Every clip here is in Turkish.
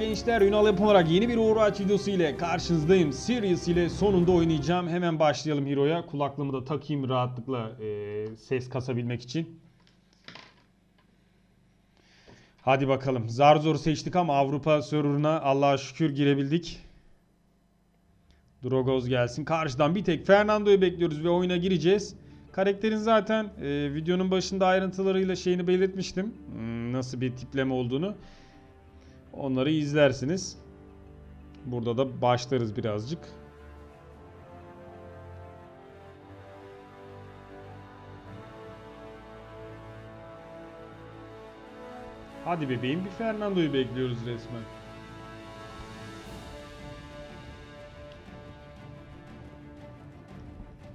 gençler, Ünal yapım olarak yeni bir Overwatch videosu ile karşınızdayım. Sirius ile sonunda oynayacağım. Hemen başlayalım Hero'ya. Kulaklığımı da takayım rahatlıkla eee, ses kasabilmek için. Hadi bakalım. Zar zor seçtik ama Avrupa serverına Allah'a şükür girebildik. Drogoz gelsin. Karşıdan bir tek Fernando'yu bekliyoruz ve oyuna gireceğiz. Karakterin zaten e, videonun başında ayrıntılarıyla şeyini belirtmiştim. Hmm, nasıl bir tipleme olduğunu. Onları izlersiniz. Burada da başlarız birazcık. Hadi bebeğim bir Fernando'yu bekliyoruz resmen.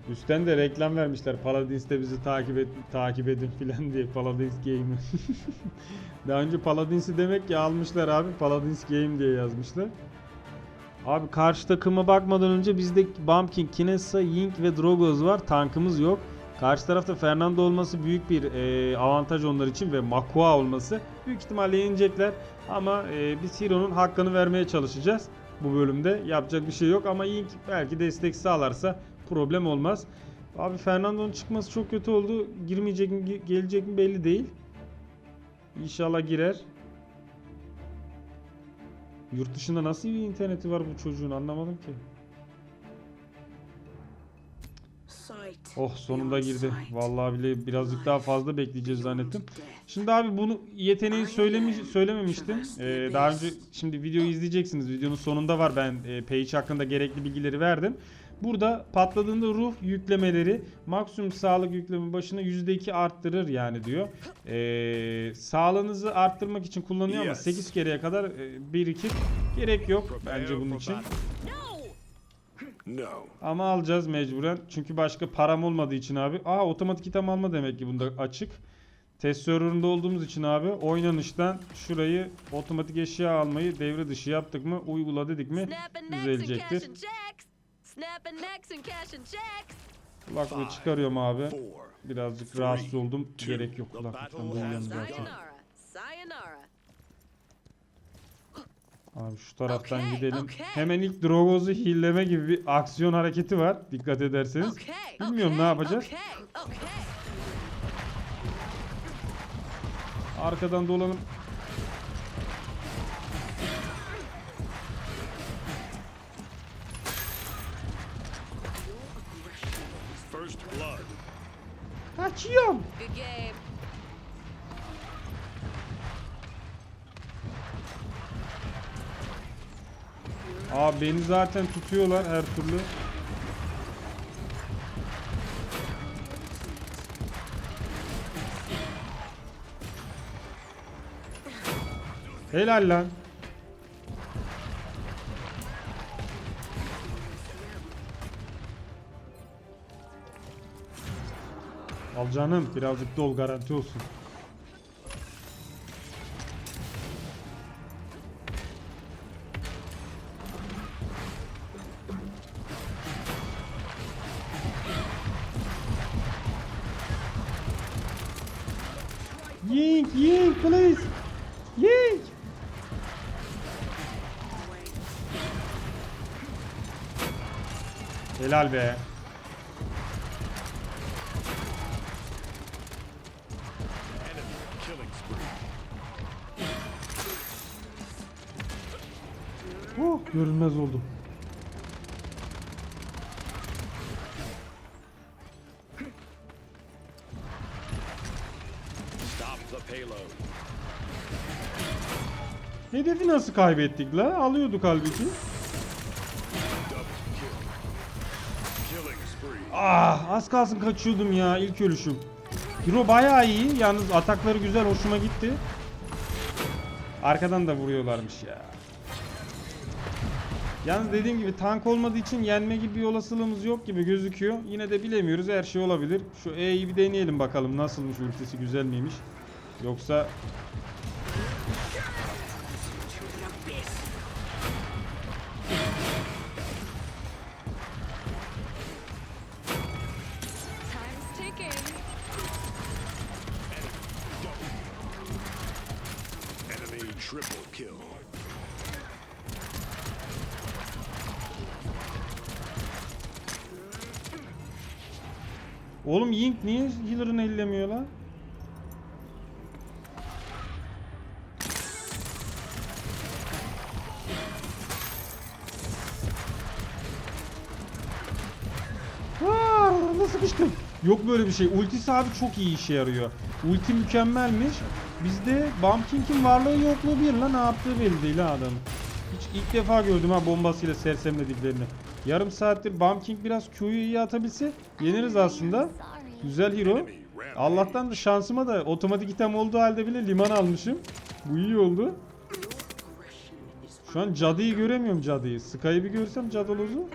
Üstten de reklam vermişler. Paladins'te bizi takip et, takip edin filan diye Paladins Game'i. Daha önce Paladins'i demek ki almışlar abi. Paladins Game diye yazmışlar. Abi karşı takıma bakmadan önce bizde Bumpkin, Kinessa, Ying ve Drogoz var. Tankımız yok. Karşı tarafta Fernando olması büyük bir e, avantaj onlar için ve Makua olması büyük ihtimalle yenecekler. Ama e, biz Hero'nun hakkını vermeye çalışacağız bu bölümde. Yapacak bir şey yok ama Ying belki destek sağlarsa problem olmaz. Abi Fernando'nun çıkması çok kötü oldu. Girmeyecek mi, ge- gelecek mi belli değil. İnşallah girer. Yurt dışında nasıl bir interneti var bu çocuğun anlamadım ki. Oh sonunda girdi. Vallahi bile birazcık daha fazla bekleyeceğiz zannettim. Şimdi abi bunu yeteneği söylemiş söylememiştim. Ee, daha önce şimdi videoyu izleyeceksiniz. Videonun sonunda var ben e, page hakkında gerekli bilgileri verdim. Burada patladığında ruh yüklemeleri maksimum sağlık yükleme başına %2 arttırır yani diyor. Ee, sağlığınızı arttırmak için kullanıyor ama Yes. 8 kereye kadar e, birikir. Gerek yok bence bunun için. No. Ama alacağız mecburen. Çünkü başka param olmadığı için abi. Aa otomatik item alma demek ki bunda açık. Test serverında olduğumuz için abi oynanıştan şurayı otomatik eşya almayı devre dışı yaptık mı uygula dedik mi düzelecektir. Snapping necks and cashing checks. Kulaklığı çıkarıyorum abi. Birazcık rahatsız oldum. Gerek yok kulaklıktan has zaten. Sayonara. Sayonara. Abi şu taraftan Okay, gidelim. okay. Hemen ilk Drogoz'u hilleme gibi bir aksiyon hareketi var. Dikkat ederseniz. Okay. Bilmiyorum ne okay, yapacağız. Okay. Okay. Arkadan dolanıp kaçıyorum. Abi beni zaten tutuyorlar her türlü. Helal lan. Al canım birazcık dol garanti olsun. Yink yink please. Yink. Helal be. Oh, görünmez oldum. Hedefi nasıl kaybettik la? Alıyorduk halbuki. Ah az kalsın kaçıyordum ya ilk ölüşüm. Hero bayağı iyi. Yalnız atakları güzel hoşuma gitti. Arkadan da vuruyorlarmış ya. Yalnız dediğim gibi tank olmadığı için yenme gibi bir olasılığımız yok gibi gözüküyor. Yine de bilemiyoruz her şey olabilir. Şu E'yi bir deneyelim bakalım nasılmış ultisi güzel miymiş. Yoksa triple kill. Oğlum Ying niye healer'ını ellemiyor lan? Aa, nasıl sıkıştım? Yok böyle bir şey. Ultisi abi çok iyi işe yarıyor. Ulti mükemmelmiş. Bizde Bomb King'in varlığı yokluğu bir lan ne yaptığı belli değil ha adamın. Hiç ilk defa gördüm ha bombasıyla sersemlediklerini. Yarım saattir Bomb King biraz Q'yu iyi atabilse yeniriz aslında. Güzel hero. Allah'tan da şansıma da otomatik item olduğu halde bile liman almışım. Bu iyi oldu. Şu an cadıyı göremiyorum cadıyı. Sky'ı bir görsem cadalozu.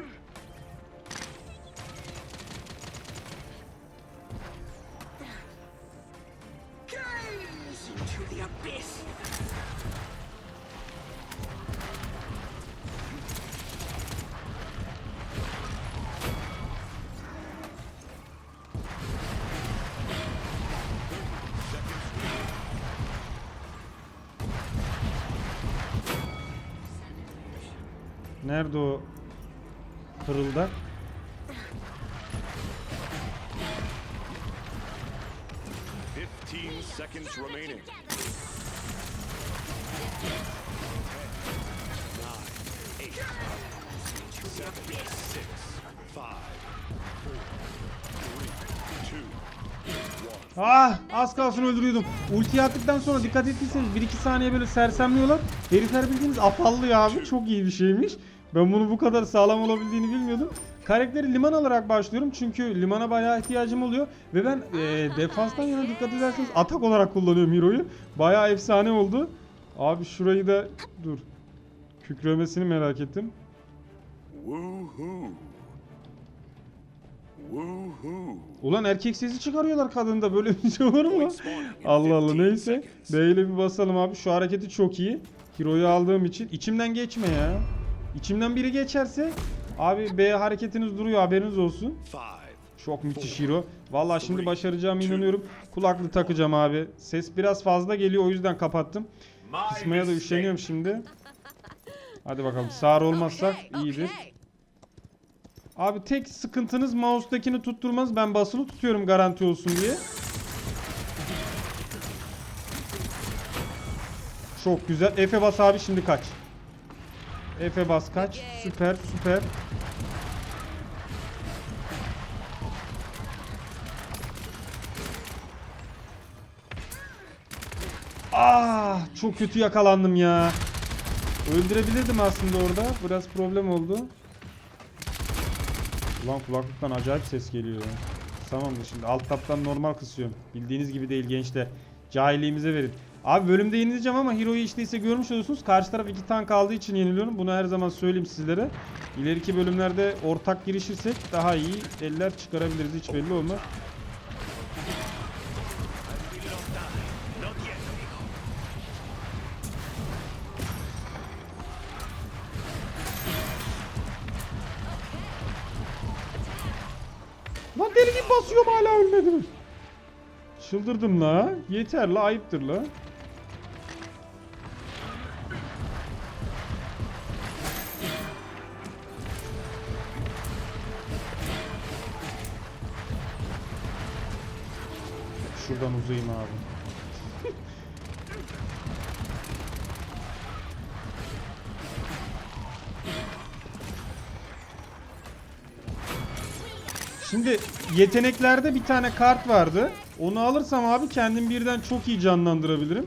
Ah az kalsın öldürüyordum. Ulti attıktan sonra dikkat ettiyseniz 1-2 saniye böyle sersemliyorlar. Herifler bildiğiniz apallıyor abi. Çok iyi bir şeymiş. Ben bunu bu kadar sağlam olabildiğini bilmiyordum. Karakteri liman alarak başlıyorum çünkü limana bayağı ihtiyacım oluyor. Ve ben e, defanstan yana dikkat ederseniz atak olarak kullanıyorum hero'yu. Bayağı efsane oldu. Abi şurayı da dur. Kükremesini merak ettim. Woohoo. Ulan erkek sesi çıkarıyorlar kadında böyle bir şey olur mu? Allah Allah neyse. B ile bir basalım abi. Şu hareketi çok iyi. Hero'yu aldığım için. içimden geçme ya. İçimden biri geçerse abi B hareketiniz duruyor haberiniz olsun. Çok müthiş hero. Vallahi şimdi başaracağıma inanıyorum. Kulaklık takacağım abi. Ses biraz fazla geliyor o yüzden kapattım. Kısmaya da üşeniyorum şimdi. Hadi bakalım sağır olmazsak iyidir. Abi tek sıkıntınız mouse'dakini tutturmanız. Ben basılı tutuyorum garanti olsun diye. Çok güzel. Efe bas abi şimdi kaç. Efe bas kaç. Süper süper. Ah çok kötü yakalandım ya. Öldürebilirdim aslında orada. Biraz problem oldu. Ulan kulaklıktan acayip ses geliyor ya. Tamamdır şimdi alt taptan normal kısıyorum. Bildiğiniz gibi değil gençler. Cahilliğimize verin. Abi bölümde yenileceğim ama Hero'yu işte ise görmüş olursunuz. Karşı taraf iki tank aldığı için yeniliyorum. Bunu her zaman söyleyeyim sizlere. İleriki bölümlerde ortak girişirsek daha iyi eller çıkarabiliriz. Hiç belli olmaz. Çıldırdım la. Yeter la ayıptır la. Şuradan uzayayım abi. Şimdi yeteneklerde bir tane kart vardı. Onu alırsam abi kendim birden çok iyi canlandırabilirim.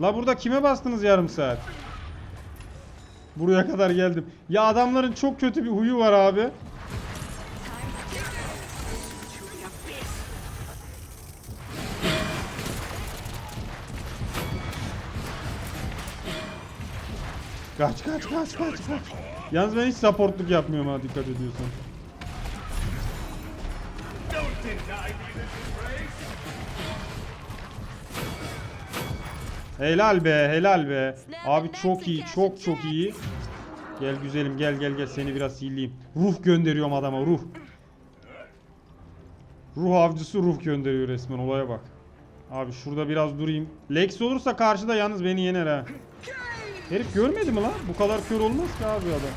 La burada kime bastınız yarım saat? Buraya kadar geldim. Ya adamların çok kötü bir huyu var abi. Kaç kaç kaç kaç kaç. Yalnız ben hiç supportluk yapmıyorum ha dikkat ediyorsan. Helal be helal be. Abi çok iyi çok çok iyi. Gel güzelim gel gel gel seni biraz hilleyim. Ruh gönderiyorum adama ruh. Ruh avcısı ruh gönderiyor resmen olaya bak. Abi şurada biraz durayım. Lex olursa karşıda yalnız beni yener ha. Herif görmedi mi lan? Bu kadar kör olmaz ki abi adam.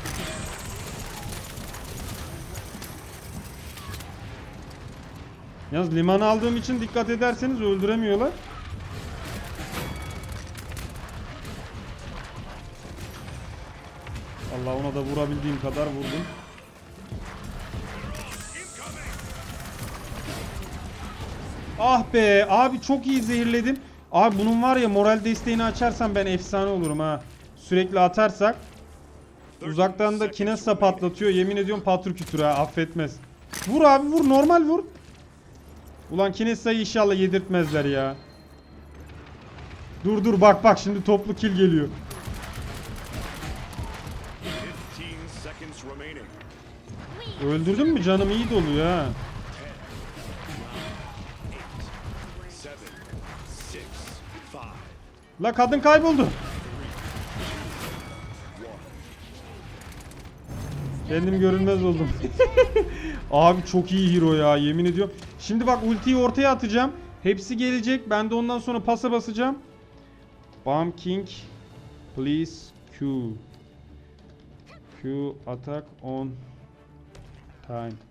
Yalnız limanı aldığım için dikkat ederseniz öldüremiyorlar. Allah ona da vurabildiğim kadar vurdum. Ah be abi çok iyi zehirledim. Abi bunun var ya moral desteğini açarsam ben efsane olurum ha. Sürekli atarsak. Uzaktan da kinesa patlatıyor. Yemin ediyorum patrokütür ha affetmez. Vur abi vur normal vur. Ulan kinesayı inşallah yedirtmezler ya. Dur dur bak bak şimdi toplu kill geliyor. 15 seconds remaining. Öldürdün mü canım iyi doluyor ha. 7, 6, 5, La kadın kayboldu. Kendim görünmez oldum. Abi çok iyi hero ya yemin ediyorum. Şimdi bak ultiyi ortaya atacağım. Hepsi gelecek. Ben de ondan sonra pasa basacağım. Bomb King please Q. Q attack on time.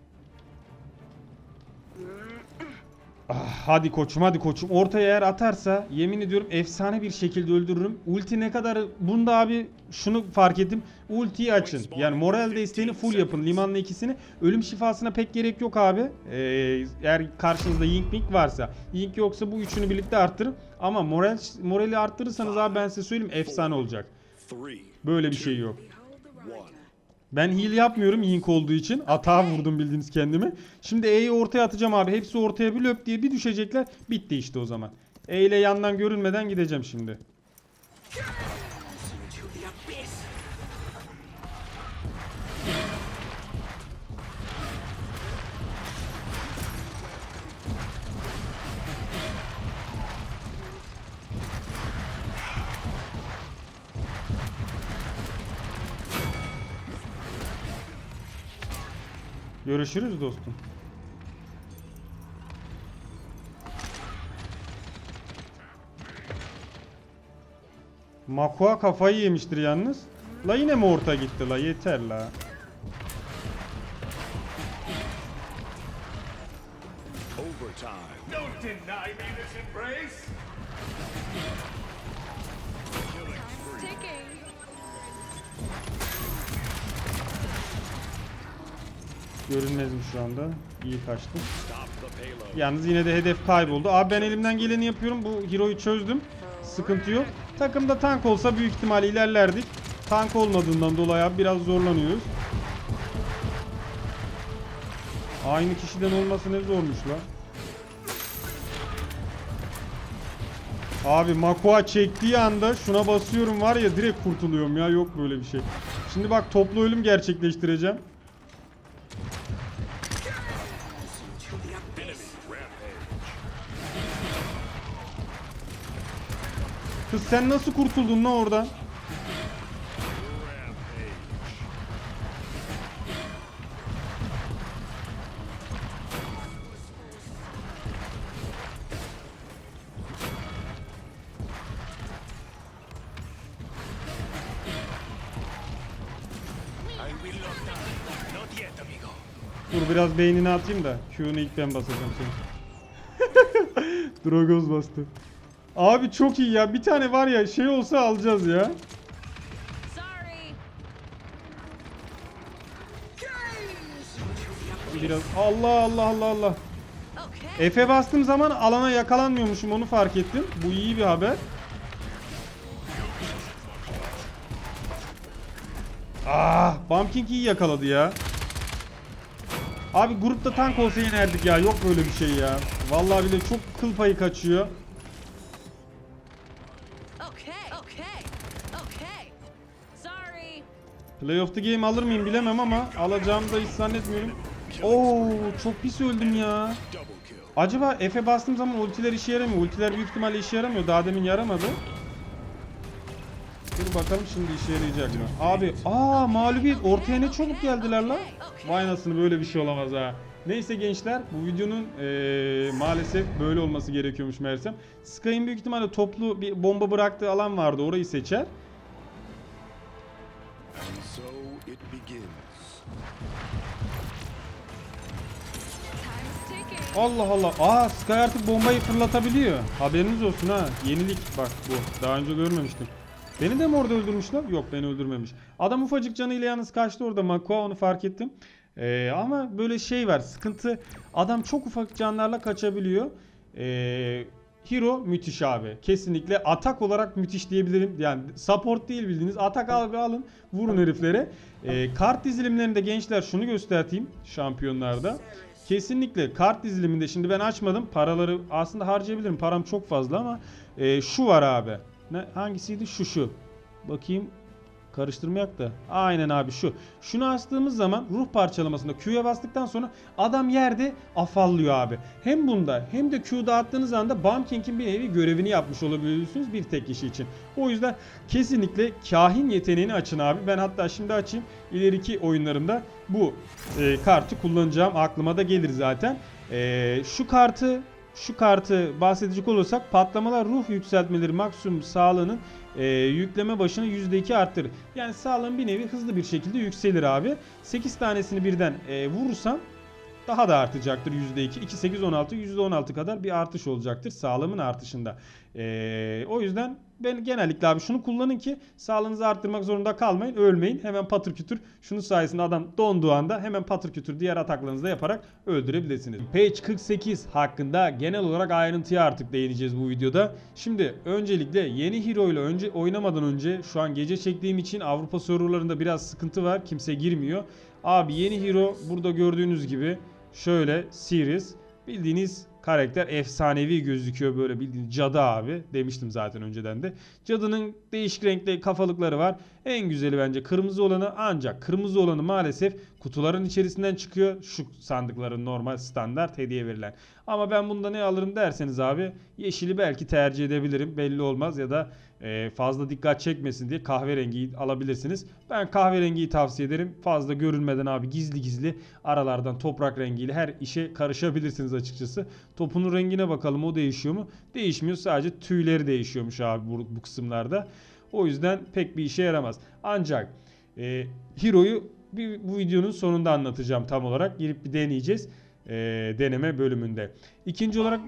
Ah, hadi koçum hadi koçum. Ortaya eğer atarsa yemin ediyorum efsane bir şekilde öldürürüm. Ulti ne kadar bunda abi şunu fark ettim. Ultiyi açın. Yani moral desteğini full yapın. Limanla ikisini. Ölüm şifasına pek gerek yok abi. Ee, eğer karşınızda Yink Mink varsa. Yink yoksa bu üçünü birlikte arttırın. Ama moral morali arttırırsanız abi ben size söyleyeyim efsane olacak. 3, Böyle bir şey yok. 1. Ben heal yapmıyorum Yink olduğu için. Atağa vurdum bildiğiniz kendimi. Şimdi E'yi ortaya atacağım abi. Hepsi ortaya bir löp diye bir düşecekler. Bitti işte o zaman. E ile yandan görünmeden gideceğim şimdi. Görüşürüz dostum. Makua kafayı yemiştir yalnız. La yine mi orta gitti la yeter la. Görünmezim şu anda. İyi kaçtı. Stop the payload. Yalnız yine de hedef kayboldu. Abi ben elimden geleni yapıyorum. Bu hero'yu çözdüm. Sıkıntı yok. Takımda tank olsa büyük ihtimalle ilerlerdik. Tank olmadığından dolayı abi biraz zorlanıyoruz. Aynı kişiden olması ne zormuş la. Abi Makua çektiği anda şuna basıyorum var ya direkt kurtuluyorum ya yok böyle bir şey. Şimdi bak toplu ölüm gerçekleştireceğim. Sen nasıl kurtuldun lan oradan? Dur biraz beynini atayım da Q'nu ilk ben basacağım seni. Drogoz bastı. Abi çok iyi ya. Bir tane var ya şey olsa alacağız ya. Biraz Allah Allah Allah Allah. Okay. F'e bastığım zaman alana yakalanmıyormuşum onu fark ettim. Bu iyi bir haber. Ah, Bumpking iyi yakaladı ya. Abi grupta tank olsa yenerdik ya. Yok böyle bir şey ya. Vallahi bile çok kıl payı kaçıyor. Play of the game alır mıyım bilemem ama alacağımı da hiç zannetmiyorum. Oo çok pis öldüm ya. Acaba F'e bastığım zaman ultiler işe yaramıyor. Ultiler büyük ihtimalle işe yaramıyor. Daha demin yaramadı. Dur bakalım şimdi işe yarayacak mı? Abi aa mağlubiyet ortaya ne çabuk geldiler lan. Vay anasını böyle bir şey olamaz ha. Neyse gençler bu videonun eee, maalesef böyle olması gerekiyormuş meğersem. Sky'ın büyük ihtimalle toplu bir bomba bıraktığı alan vardı orayı seçer. So it begins. Allah Allah. Aa Sky artık bombayı fırlatabiliyor. Haberiniz olsun ha. Yenilik bak bu. Daha önce görmemiştim. Beni de mi orada öldürmüşler? Yok beni öldürmemiş. Adam ufacık canıyla yalnız kaçtı orada Makua onu fark ettim. Ee, ama böyle şey var sıkıntı. Adam çok ufak canlarla kaçabiliyor. Ee, Hero müthiş abi. Kesinlikle atak olarak müthiş diyebilirim. Yani support değil bildiğiniz. Atak abi alın vurun heriflere. Ee, kart dizilimlerinde gençler şunu göstereyim şampiyonlarda. Kesinlikle kart diziliminde şimdi ben açmadım. Paraları aslında harcayabilirim. Param çok fazla ama e, şu var abi. Ne hangisiydi? Şu şu. Bakayım karıştırmayak da. Aynen abi şu. Şunu açtığımız zaman ruh parçalamasında Q'ya bastıktan sonra adam yerde afallıyor abi. Hem bunda hem de Q'da attığınız anda Bomb King'in bir nevi görevini yapmış olabiliyorsunuz bir tek kişi için. O yüzden kesinlikle kahin yeteneğini açın abi. Ben hatta şimdi açayım. İleriki oyunlarımda bu e, kartı kullanacağım. Aklıma da gelir zaten. E, şu kartı şu kartı bahsedecek olursak patlamalar ruh yükseltmeleri maksimum sağlığının e, yükleme başına %2 arttırır. Yani sağlığın bir nevi hızlı bir şekilde yükselir abi. 8 tanesini birden e, vurursam daha da artacaktır %2. 2, 8, 16, %16 kadar bir artış olacaktır sağlığımın artışında. E, o yüzden ben genellikle abi şunu kullanın ki sağlığınızı arttırmak zorunda kalmayın. Ölmeyin. Hemen patır kütür. Şunun sayesinde adam donduğu anda hemen patır kütür diğer ataklarınızı da yaparak öldürebilirsiniz. Page 48 hakkında genel olarak ayrıntıya artık değineceğiz bu videoda. Şimdi öncelikle yeni hero ile önce oynamadan önce şu an gece çektiğim için Avrupa serverlarında biraz sıkıntı var. Kimse girmiyor. Abi yeni hero burada gördüğünüz gibi şöyle Sirius bildiğiniz karakter efsanevi gözüküyor böyle bildiğin cadı abi demiştim zaten önceden de. Cadının değişik renkli kafalıkları var. En güzeli bence kırmızı olanı ancak kırmızı olanı maalesef kutuların içerisinden çıkıyor. Şu sandıkların normal standart hediye verilen. Ama ben bunda ne alırım derseniz abi yeşili belki tercih edebilirim belli olmaz ya da e, fazla dikkat çekmesin diye kahverengiyi alabilirsiniz. Ben kahverengiyi tavsiye ederim. Fazla görünmeden abi gizli gizli aralardan toprak rengiyle her işe karışabilirsiniz açıkçası. Topunun rengine bakalım o değişiyor mu? Değişmiyor sadece tüyleri değişiyormuş abi bu, bu kısımlarda. O yüzden pek bir işe yaramaz. Ancak e, Hero'yu bir, bu videonun sonunda anlatacağım tam olarak. Girip bir deneyeceğiz. e, deneme bölümünde. İkinci olarak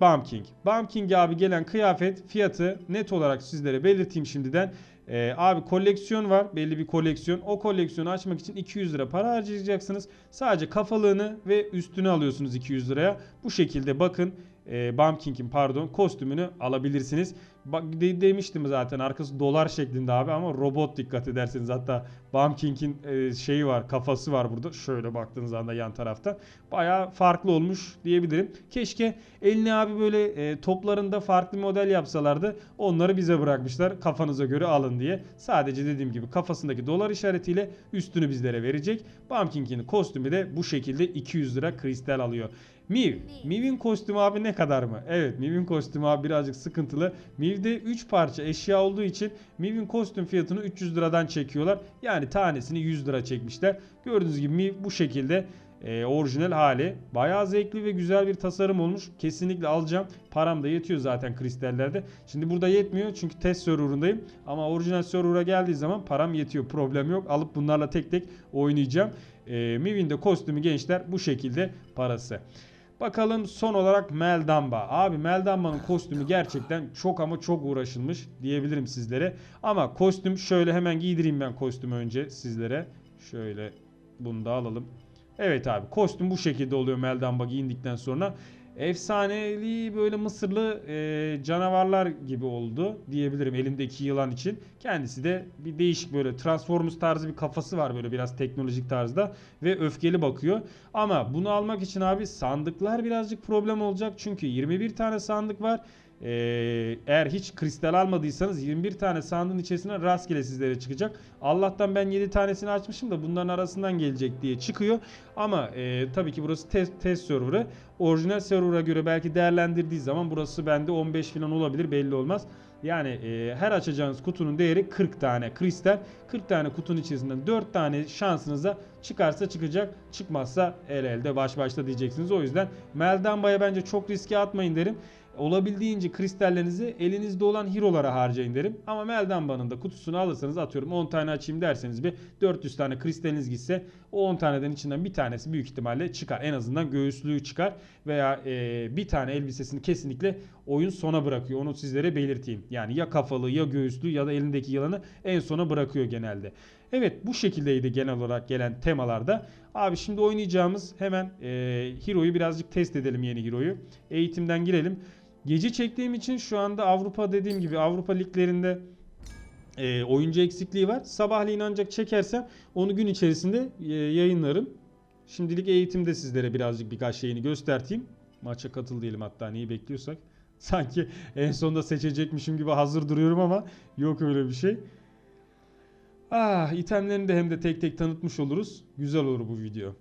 Bomb King. Bomb King abi gelen kıyafet fiyatı net olarak sizlere belirteyim şimdiden. Ee, abi koleksiyon var. Belli bir koleksiyon. O koleksiyonu açmak için 200 lira para harcayacaksınız. Sadece kafalığını ve üstünü alıyorsunuz 200 liraya. Bu şekilde bakın e, Bomb King'in pardon kostümünü alabilirsiniz. Bak de- demiştim zaten arkası dolar şeklinde abi ama robot dikkat ederseniz hatta Bomb King'in e, şeyi var kafası var burada. Şöyle baktığınız anda yan tarafta. Baya farklı olmuş diyebilirim. Keşke elini abi böyle e, toplarında farklı model yapsalardı. Onları bize bırakmışlar kafanıza göre alın diye. Sadece dediğim gibi kafasındaki dolar işaretiyle üstünü bizlere verecek. Bomb King'in kostümü de bu şekilde 200 lira kristal alıyor. Miv. Miv'in kostümü abi ne kadar mı? Evet Miv'in kostümü abi birazcık sıkıntılı. Miv'de 3 parça eşya olduğu için Miv'in kostüm fiyatını 300 liradan çekiyorlar. Yani tanesini 100 lira çekmişler. Gördüğünüz gibi Miv bu şekilde e, orijinal hali. Bayağı zevkli ve güzel bir tasarım olmuş. Kesinlikle alacağım. Param da yetiyor zaten kristallerde. Şimdi burada yetmiyor çünkü test serverındayım. Ama orijinal server'a geldiği zaman param yetiyor. Problem yok. Alıp bunlarla tek tek oynayacağım. E, Miv'in de kostümü gençler bu şekilde parası. Bakalım son olarak Meldamba. Abi Meldamba'nın kostümü gerçekten çok ama çok uğraşılmış diyebilirim sizlere. Ama kostüm şöyle hemen giydireyim ben kostümü önce sizlere. Şöyle bunu da alalım. Evet abi kostüm bu şekilde oluyor Meldamba giyindikten sonra. Efsaneli böyle mısırlı e, canavarlar gibi oldu diyebilirim elimdeki yılan için. Kendisi de bir değişik böyle Transformers tarzı bir kafası var böyle biraz teknolojik tarzda ve öfkeli bakıyor. Ama bunu almak için abi sandıklar birazcık problem olacak çünkü 21 tane sandık var. Ee, eğer hiç kristal almadıysanız 21 tane sandığın içerisine rastgele sizlere çıkacak. Allah'tan ben 7 tanesini açmışım da bunların arasından gelecek diye çıkıyor. Ama e, tabii ki burası test, test serverı. Orijinal server'a göre belki değerlendirdiği zaman burası bende 15 falan olabilir belli olmaz. Yani e, her açacağınız kutunun değeri 40 tane kristal. 40 tane kutunun içerisinden 4 tane şansınıza çıkarsa çıkacak. Çıkmazsa el elde baş başta diyeceksiniz. O yüzden Meldamba'ya bence çok riske atmayın derim. Olabildiğince kristallerinizi elinizde olan hero'lara harcayın derim. Ama Meldan Ban'ın kutusunu alırsanız atıyorum 10 tane açayım derseniz bir 400 tane kristaliniz gitse o 10 taneden içinden bir tanesi büyük ihtimalle çıkar. En azından göğüslüğü çıkar veya e, bir tane elbisesini kesinlikle oyun sona bırakıyor. Onu sizlere belirteyim. Yani ya kafalı ya göğüslü ya da elindeki yılanı en sona bırakıyor genelde. Evet bu şekildeydi genel olarak gelen temalarda. Abi şimdi oynayacağımız hemen e, Hero'yu birazcık test edelim yeni Hero'yu. Eğitimden girelim. Gece çektiğim için şu anda Avrupa dediğim gibi Avrupa liglerinde e, oyuncu eksikliği var. Sabahleyin ancak çekersem onu gün içerisinde e, yayınlarım. Şimdilik eğitimde sizlere birazcık birkaç şeyini gösterteyim. Maça katıl diyelim hatta neyi bekliyorsak. Sanki en sonunda seçecekmişim gibi hazır duruyorum ama yok öyle bir şey. Ah itemlerini de hem de tek tek tanıtmış oluruz. Güzel olur bu video.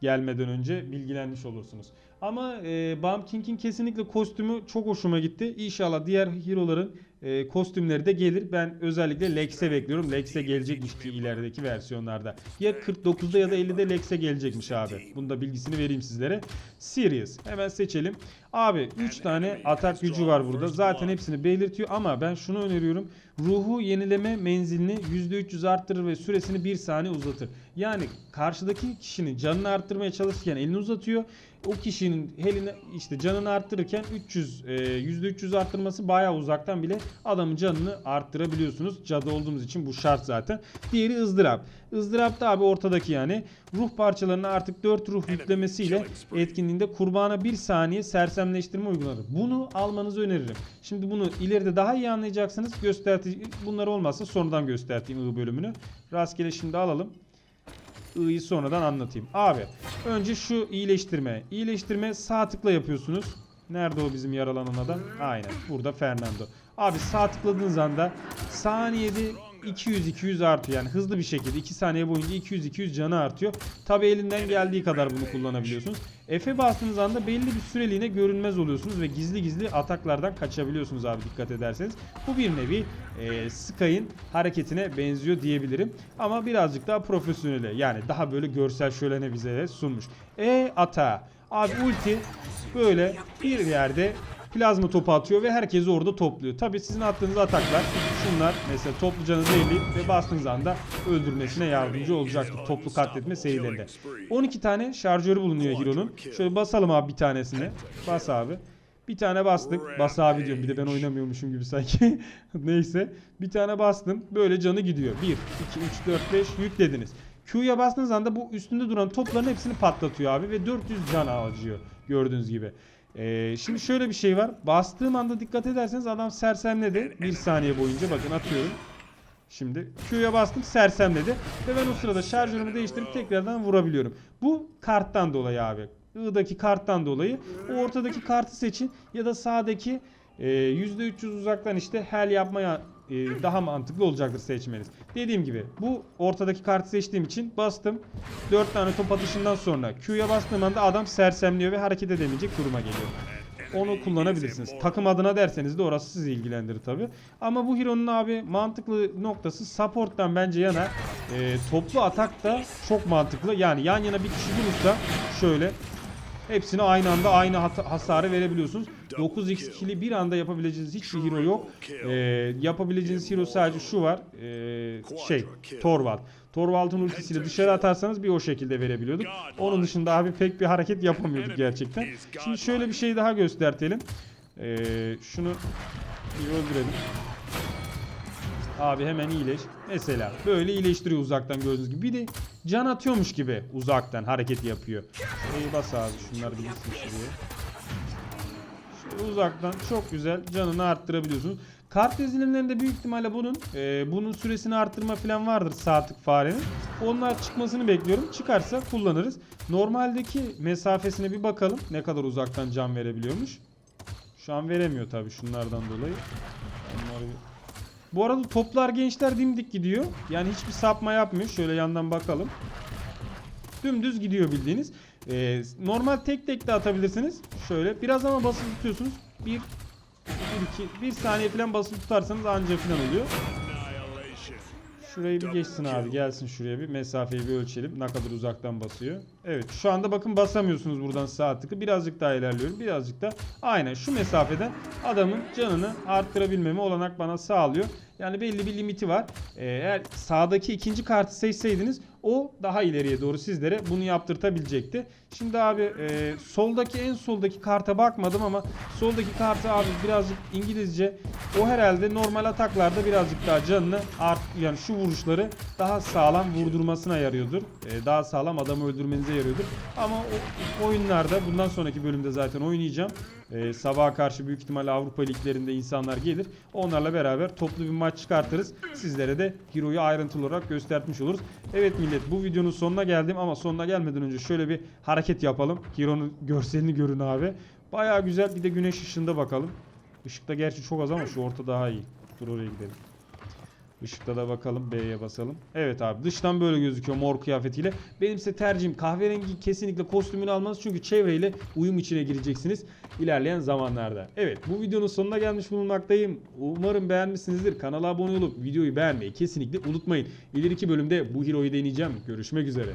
Gelmeden önce bilgilenmiş olursunuz. Ama e, Bump King'in kesinlikle kostümü çok hoşuma gitti. İnşallah diğer hero'ların e, kostümleri de gelir. Ben özellikle Lex'e bekliyorum. Lex'e gelecekmiş ki ilerideki versiyonlarda. Ya 49'da ya da 50'de Lex'e gelecekmiş abi. Bunu da bilgisini vereyim sizlere. Sirius. Hemen seçelim. Abi 3 tane atak gücü var burada. Zaten hepsini belirtiyor ama ben şunu öneriyorum. Ruhu yenileme menzilini %300 arttırır ve süresini 1 saniye uzatır. Yani karşıdaki kişinin canını arttırmaya çalışırken elini uzatıyor. O kişinin elini işte canını arttırırken 300 e, %300 arttırması bayağı uzaktan bile adamın canını arttırabiliyorsunuz. Cadı olduğumuz için bu şart zaten. Diğeri ızdırap. Izdırap da abi ortadaki yani. Ruh parçalarına artık 4 ruh yüklemesiyle etkinliğinde kurbana 1 saniye sersemleştirme uygulanır. Bunu almanızı öneririm. Şimdi bunu ileride daha iyi anlayacaksınız. Gösterti bunlar olmazsa sonradan göstereyim I bölümünü. Rastgele şimdi alalım. I'yı sonradan anlatayım. Abi önce şu iyileştirme. İyileştirme sağ tıkla yapıyorsunuz. Nerede o bizim yaralanan adam? Aynen burada Fernando. Abi sağ tıkladığınız anda saniyede 200-200 artıyor. Yani hızlı bir şekilde 2 saniye boyunca 200-200 canı artıyor. Tabi elinden geldiği kadar bunu kullanabiliyorsunuz. F'e bastığınız anda belli bir süreliğine görünmez oluyorsunuz ve gizli gizli ataklardan kaçabiliyorsunuz abi dikkat ederseniz. Bu bir nevi e, Sky'ın hareketine benziyor diyebilirim. Ama birazcık daha profesyonele yani daha böyle görsel şölene bize sunmuş. E ata. Abi ulti böyle bir yerde plazma topu atıyor ve herkesi orada topluyor. Tabi sizin attığınız ataklar şunlar mesela toplu canı zehirleyip ve bastığınız anda öldürmesine yardımcı olacaktır toplu katletme serilerinde. 12 tane şarjörü bulunuyor Hero'nun. Şöyle basalım abi bir tanesini. Bas abi. Bir tane bastık. Bas abi diyorum. Bir de ben oynamıyormuşum gibi sanki. Neyse. Bir tane bastım. Böyle canı gidiyor. 1, 2, 3, 4, 5 yüklediniz. Q'ya bastığınız anda bu üstünde duran topların hepsini patlatıyor abi ve 400 can harcıyor gördüğünüz gibi. Ee, şimdi şöyle bir şey var. Bastığım anda dikkat ederseniz adam sersemledi. Bir saniye boyunca bakın atıyorum. Şimdi Q'ya bastım sersemledi ve ben o sırada şarjörümü değiştirip tekrardan vurabiliyorum. Bu karttan dolayı abi. I'daki karttan dolayı o ortadaki kartı seçin ya da sağdaki e, %300 uzaktan işte hel yapmaya e, daha mantıklı olacaktır seçmeniz. Dediğim gibi bu ortadaki kartı seçtiğim için bastım. 4 tane top atışından sonra Q'ya bastığım anda adam sersemliyor ve hareket edemeyecek duruma geliyor. Onu kullanabilirsiniz. Takım adına derseniz de orası sizi ilgilendirir tabi. Ama bu Hero'nun abi mantıklı noktası support'tan bence yana e, toplu atak da çok mantıklı. Yani yan yana bir kişi durursa şöyle hepsine aynı anda aynı hasarı verebiliyorsunuz. 9x kill'i bir anda yapabileceğiniz hiçbir hero yok. E, yapabileceğiniz hero sadece şu var. E, şey Torvald. Torvald'ın ultisiyle dışarı atarsanız bir o şekilde verebiliyorduk. Onun dışında abi pek bir hareket yapamıyorduk gerçekten. Şimdi şöyle bir şey daha göstertelim. Ee, şunu bir öldürelim. Abi hemen iyileş. Mesela böyle iyileştiriyor uzaktan gördüğünüz gibi. Bir de can atıyormuş gibi uzaktan hareket yapıyor. Şurayı bas abi şunlar bir gitsin şuraya. Şöyle uzaktan çok güzel canını arttırabiliyorsunuz. Kart dizilimlerinde büyük ihtimalle bunun e, bunun süresini arttırma falan vardır sağ tık farenin. Onlar çıkmasını bekliyorum. Çıkarsa kullanırız. Normaldeki mesafesine bir bakalım. Ne kadar uzaktan can verebiliyormuş. Şu an veremiyor tabii şunlardan dolayı. Onları Bu arada toplar gençler dimdik gidiyor. Yani hiçbir sapma yapmıyor. Şöyle yandan bakalım. Dümdüz gidiyor bildiğiniz. Ee, normal tek tek de atabilirsiniz. Şöyle biraz ama basılı tutuyorsunuz. Bir, bir, iki, bir saniye falan basılı tutarsanız anca falan oluyor. Şurayı bir geçsin abi. Gelsin şuraya bir. Mesafeyi bir ölçelim. Ne kadar uzaktan basıyor. Evet şu anda bakın basamıyorsunuz buradan sağ tıkı. Birazcık daha ilerliyorum. Birazcık da aynen şu mesafeden adamın canını arttırabilmemi olanak bana sağlıyor. Yani belli bir limiti var. Ee, Eğer sağdaki ikinci kartı seçseydiniz o daha ileriye doğru sizlere bunu yaptırtabilecekti. Şimdi abi e, soldaki en soldaki karta bakmadım ama soldaki kartı abi birazcık İngilizce o herhalde normal ataklarda birazcık daha canını art yani şu vuruşları daha sağlam vurdurmasına yarıyordur. E, daha sağlam adamı öldürmenize yarıyordur. Ama o oyunlarda bundan sonraki bölümde zaten oynayacağım. E, sabaha karşı büyük ihtimalle Avrupa liglerinde insanlar gelir. Onlarla beraber toplu bir maç çıkartırız. Sizlere de Hero'yu ayrıntılı olarak göstermiş oluruz. Evet millet bu videonun sonuna geldim ama sonuna gelmeden önce şöyle bir hareket yapalım. Hero'nun görselini görün abi. Baya güzel bir de güneş ışığında bakalım. Işıkta gerçi çok az ama şu orta daha iyi. Dur oraya gidelim. Işıkta da bakalım B'ye basalım. Evet abi dıştan böyle gözüküyor mor kıyafetiyle. Benim ise tercihim kahverengi kesinlikle kostümünü almanız çünkü çevreyle uyum içine gireceksiniz ilerleyen zamanlarda. Evet bu videonun sonuna gelmiş bulunmaktayım. Umarım beğenmişsinizdir. Kanala abone olup videoyu beğenmeyi kesinlikle unutmayın. İleriki bölümde bu hero'yu deneyeceğim. Görüşmek üzere.